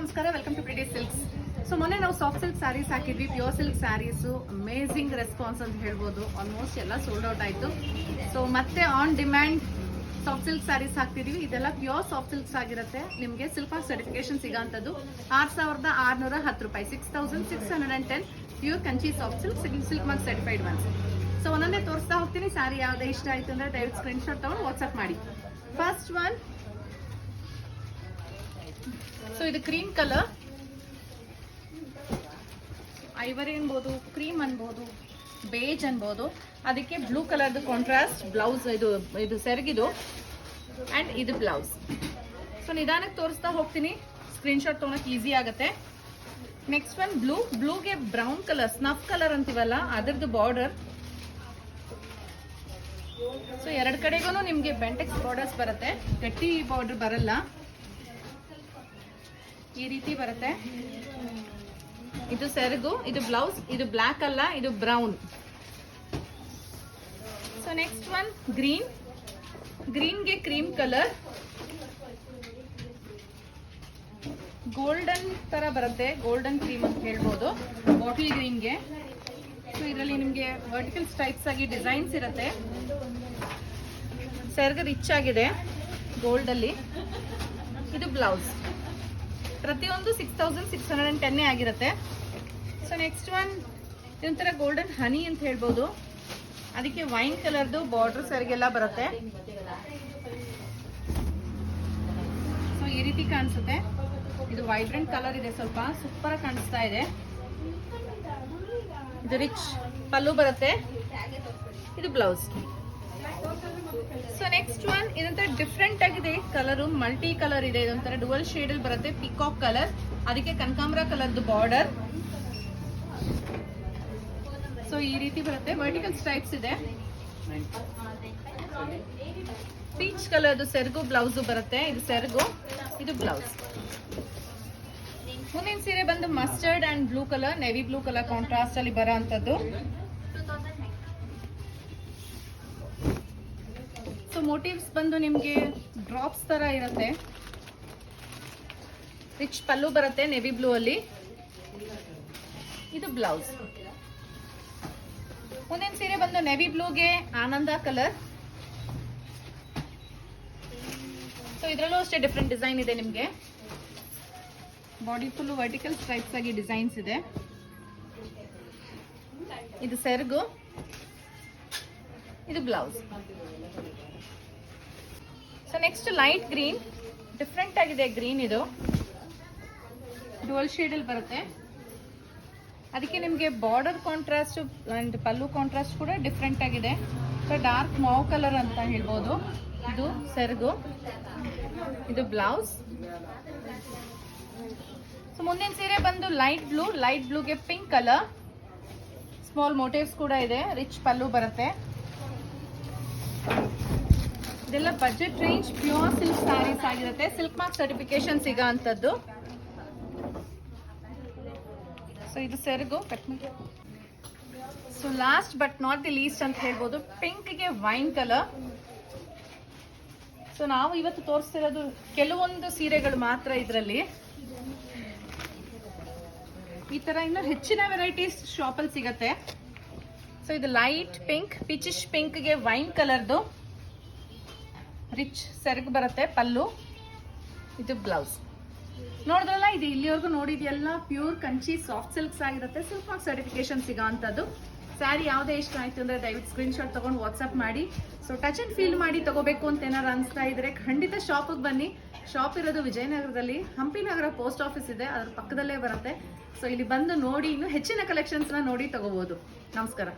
ನಮಸ್ಕಾರ welcome to pretty silks so ಮೊನ್ನೆ ನಾವು ಸಾಫ್ಟ್ ಸಿಲ್ಕ್ ಸ್ಯಾರೀಸ್ ಹಾಕಿದ್ವಿ pure silk sarees amazing response ಅಂತ ಹೇಳ್ಬೋದು. ಆಲ್ಮೋಸ್ಟ್ ಎಲ್ಲ ಸೋಲ್ಡ್ ಔಟ್ ಆಯಿತು. ಸೊ ಮತ್ತೆ on demand soft silk sarees ಹಾಕ್ತಿದ್ವಿ. ಇದೆಲ್ಲ ಪ್ಯೂರ್ ಸಾಫ್ಟ್ ಸಿಲ್ಕ್ಸ್ ಆಗಿರುತ್ತೆ. ನಿಮಗೆ ಸಿಲ್ಕ್ ಆಫ್ ಸರ್ಟಿಫಿಕೇಶನ್ ಸಿಗೋಂಥದ್ದು ಆರು ಸಾವಿರದ ಆರುನೂರ ಹತ್ತು ರೂಪಾಯಿ six thousand six hundred and ten pure Kanchi soft silk silk mark certified ones so ಒಂದೊಂದೇ ತೋರಿಸ್ತಾ ಹೋಗ್ತೀನಿ. ಸ್ಯಾರಿ ಯಾವುದೇ ಇಷ್ಟ ಆಯಿತು ಅಂದರೆ ದಯವಿಟ್ಟು ಸ್ಕ್ರೀನ್ಶಾಟ್ ತೊಗೊಂಡು ವಾಟ್ಸಪ್ ಮಾಡಿ. ಫಸ್ಟ್ ಒನ್ ಸೊ ಇದು ಕ್ರೀಮ್ ಕಲರ್ ಐವರಿ ಅನ್ಬೋದು ಕ್ರೀಮ್ ಅನ್ಬೋದು ಬೇಜ್ ಅನ್ಬೋದು. ಅದಕ್ಕೆ ಬ್ಲೂ ಕಲರ್ದು ಕಾಂಟ್ರಾಸ್ಟ್ ಬ್ಲೌಸ್ ಇದು ಇದು ಸೆರಗಿದು. ಆ್ಯಂಡ್ ಇದು ಬ್ಲೌಸ್ ಸೊ ನಿಧಾನಕ್ಕೆ ತೋರಿಸ್ತಾ ಹೋಗ್ತೀನಿ. ಸ್ಕ್ರೀನ್ಶಾಟ್ ತೊಗೊಳಕ್ಕೆ ಈಸಿ ಆಗುತ್ತೆ. ನೆಕ್ಸ್ಟ್ ಒನ್ ಬ್ಲೂ ಬ್ಲೂಗೆ ಬ್ರೌನ್ ಕಲರ್ ಸ್ನಫ್ ಕಲರ್ ಅಂತೀವಲ್ಲ, ಅದರದ್ದು ಬಾರ್ಡರ್ ಸೊ ಎರಡು ಕಡೆಗೂ ನಿಮಗೆ ಬೆಂಟೆಕ್ಸ್ ಬಾರ್ಡರ್ಸ್ ಬರುತ್ತೆ. ಗಟ್ಟಿ ಬಾರ್ಡರ್ ಬರಲ್ಲ. ಈ ರೀತಿ ಬರುತ್ತೆ. ಇದು ಸೆರಗು, ಇದು ಬ್ಲೌಸ್, ಇದು ಬ್ಲ್ಯಾಕ್ ಅಲ್ಲ, ಇದು brown. So next one green. ಗ್ರೀನ್ಗೆ cream colour. Golden ತರ ಬರುತ್ತೆ, ಗೋಲ್ಡನ್ ಕ್ರೀಮ್ ಅಂತ ಹೇಳ್ಬೋದು, ಬಾಟಲ್ ಗ್ರೀನ್ಗೆ. ಸೊ ಇದರಲ್ಲಿ ನಿಮಗೆ ವರ್ಟಿಕಲ್ ಸ್ಟೈಪ್ಸ್ ಆಗಿ ಡಿಸೈನ್ಸ್ ಇರುತ್ತೆ. ಸೆರಗ ರಿಚ್ ಆಗಿದೆ ಗೋಲ್ಡಲ್ಲಿ ಇದು ಬ್ಲೌಸ್. ಪ್ರತಿಯೊಂದು six thousand six hundred and ಟೆನ್ನೇ ಆಗಿರುತ್ತೆ. ಸೊ ನೆಕ್ಸ್ಟ್ ಒನ್ ಇದೊಂಥರ ಗೋಲ್ಡನ್ ಹನಿ ಅಂತ ಹೇಳ್ಬೋದು. ಅದಕ್ಕೆ ವೈನ್ ಕಲರ್ದು ಬಾರ್ಡರ್ ಸರಿಗೆಲ್ಲ ಬರುತ್ತೆ. ಸೊ ಈ ರೀತಿ ಕಾಣಿಸುತ್ತೆ. ಇದು ವೈಬ್ರೆಂಟ್ ಕಲರ್ ಇದೆ ಸ್ವಲ್ಪ. ಸೂಪರ್ ಕಾಣಿಸ್ತಾ ಇದೆ. ಇದು ರಿಚ್ ಪಲ್ಲು ಬರುತ್ತೆ. ಇದು ಬ್ಲೌಸ್ ಸೊ ನೆಕ್ಸ್ಟ್ ಒನ್ ಇದೊಂಥರ ಡಿಫ್ರೆಂಟ್ ಆಗಿದೆ ಕಲರು ಮಲ್ಟಿ ಕಲರ್ ಇದೆ. ಇದೊಂಥರ ಡುವಲ್ ಶೇಡ್ ಅಲ್ಲಿ ಬರುತ್ತೆ ಪಿಕಾಕ್ ಕಲರ್ ಅದಕ್ಕೆ ಕನಕಾಂಬ್ರ ಕಲರ್ದು ಬಾರ್ಡರ್ ಸೊ ಈ ರೀತಿ ಬರುತ್ತೆ. ವರ್ಟಿಕಲ್ ಸ್ಟ್ರೈಪ್ಸ್ ಇದೆ. ಪೀಚ್ ಕಲರ್ದು ಸೆರಗು ಬ್ಲೌಸ್ ಬರುತ್ತೆ. ಇದು ಸೆರಗು, ಇದು ಬ್ಲೌಸ್ ಮುಂದಿನ ಸೀರೆ ಬಂದು mustard and blue colour navy blue colour contrast ಅಲ್ಲಿ ಬರೋ ಅಂಥದ್ದು ಮೋಟಿವ್ಸ್ ಬಂದು ನಿಮಗೆ ಡ್ರಾಪ್ಸ್ ತರ ಇರುತ್ತೆ. ರಿಚ್ ಪಲ್ಲು ಬರುತ್ತೆ ನೆವಿ ಬ್ಲೂ ಅಲ್ಲಿ. ಇದು ಬ್ಲೌಸ್ ಮುಂದಿನ ಸೀರೆ ಬಂದು ನೆವಿ ಬ್ಲೂಗೆ ಆನಂದ ಕಲರ್ ಸೊ ಇದರಲ್ಲೂ ಅಷ್ಟೇ ಡಿಫ್ರೆಂಟ್ ಡಿಸೈನ್ ಇದೆ ನಿಮಗೆ. ಬಾಡಿ ಫುಲ್ಲು ವರ್ಟಿಕಲ್ ಸ್ಟ್ರೈಪ್ಸ್ ಆಗಿ ಡಿಸೈನ್ಸ್ ಇದೆ. ಇದು ಸೆರಗು. ಇದು blouse so next light green different ಆಗಿದೆ ಗ್ರೀನ್ ಇದು ಡುವಲ್ ಶೇಡಲ್ಲಿ ಬರುತ್ತೆ. ಅದಕ್ಕೆ ನಿಮಗೆ border contrast and pallu contrast ಕೂಡ ಡಿಫ್ರೆಂಟ್ ಆಗಿದೆ. ಸೊ ಡಾರ್ಕ್ ಮಾವ್ ಕಲರ್ ಅಂತ ಹೇಳ್ಬೋದು. ಇದು ಸೆರಗು. ಇದು ಬ್ಲೌಸ್ ಸೊ ಮುಂದಿನ ಸೀರೆ ಬಂದು ಲೈಟ್ ಬ್ಲೂ ಲೈಟ್ ಬ್ಲೂಗೆ ಪಿಂಕ್ ಕಲರ್ ಸ್ಮಾಲ್ ಮೋಟಿವ್ಸ್ ಕೂಡ ಇದೆ. ರಿಚ್ ಪಲ್ಲು ಬರುತ್ತೆ. ಇದೆಲ್ಲ budget range pure silk sarees ಆಗಿರುತ್ತೆ. ಸಿಲ್ಕ್ ಮಾರ್ಕ್ ಸರ್ಟಿಫಿಕೇಶನ್ ಸಿಗೋ ಅಂಥದ್ದು ಸೊ ಇದು ಸೆರಗು cut so last but not the least ಅಂತ ಹೇಳ್ಬೋದು ಪಿಂಕ್ಗೆ ವೈನ್ ಕಲರ್ ಸೊ ನಾವು ಇವತ್ತು ತೋರಿಸ್ತಿರೋದು ಕೆಲವೊಂದು ಸೀರೆಗಳು ಮಾತ್ರ ಇದರಲ್ಲಿ. ಈ ತರ ಇನ್ನು ಹೆಚ್ಚಿನ ವೆರೈಟೀಸ್ ಶಾಪಲ್ಲಿ ಸಿಗತ್ತೆ. ಸೊ ಇದು ಲೈಟ್ ಪಿಂಕ್ ಪಿಚಿಶ್ ಪಿಂಕ್ಗೆ ವೈನ್ ಕಲರ್ದು ರಿಚ್ ಸೆರಗು ಬರುತ್ತೆ, ಪಲ್ಲು, ಇದು ಬ್ಲೌಸ್. ನೋಡಿದ್ರಲ್ಲ, ಇದು ಇಲ್ಲಿವರೆಗೂ ನೋಡಿದೆಲ್ಲ ಪ್ಯೂರ್ ಕಂಚಿ ಸಾಫ್ಟ್ ಸಿಲ್ಕ್ಸ್ ಆಗಿರುತ್ತೆ, ಸಿಲ್ಕ್ ಮಾರ್ಕ್ ಸರ್ಟಿಫಿಕೇಶನ್ ಸಿಗೋ ಅಂಥದ್ದು ಸ್ಯಾರಿ ಯಾವುದೇ ಇಷ್ಟ ಆಯ್ತು ಅಂದರೆ ದಯವಿಟ್ಟು ಸ್ಕ್ರೀನ್ಶಾಟ್ ತೊಗೊಂಡು ವಾಟ್ಸಪ್ ಮಾಡಿ. ಸೊ ಟಚ್ ಅಂಡ್ ಫೀಲ್ ಮಾಡಿ ತಗೋಬೇಕು ಅಂತ ಏನಾರು ಅನಿಸ್ತಾ ಇದ್ದರೆ ಖಂಡಿತ ಶಾಪಿಗೆ ಬನ್ನಿ. ಶಾಪ್ ಇರೋದು ವಿಜಯನಗರದಲ್ಲಿ. ಹಂಪಿ ನಗರ ಪೋಸ್ಟ್ ಆಫೀಸ್ ಇದೆ, ಅದ್ರ ಪಕ್ಕದಲ್ಲೇ ಬರುತ್ತೆ. ಸೊ ಇಲ್ಲಿ ಬಂದು ನೋಡಿ, ಇನ್ನೂ ಹೆಚ್ಚಿನ ಕಲೆಕ್ಷನ್ಸ್ನ ನೋಡಿ ತಗೋಬೋದು. ನಮಸ್ಕಾರ.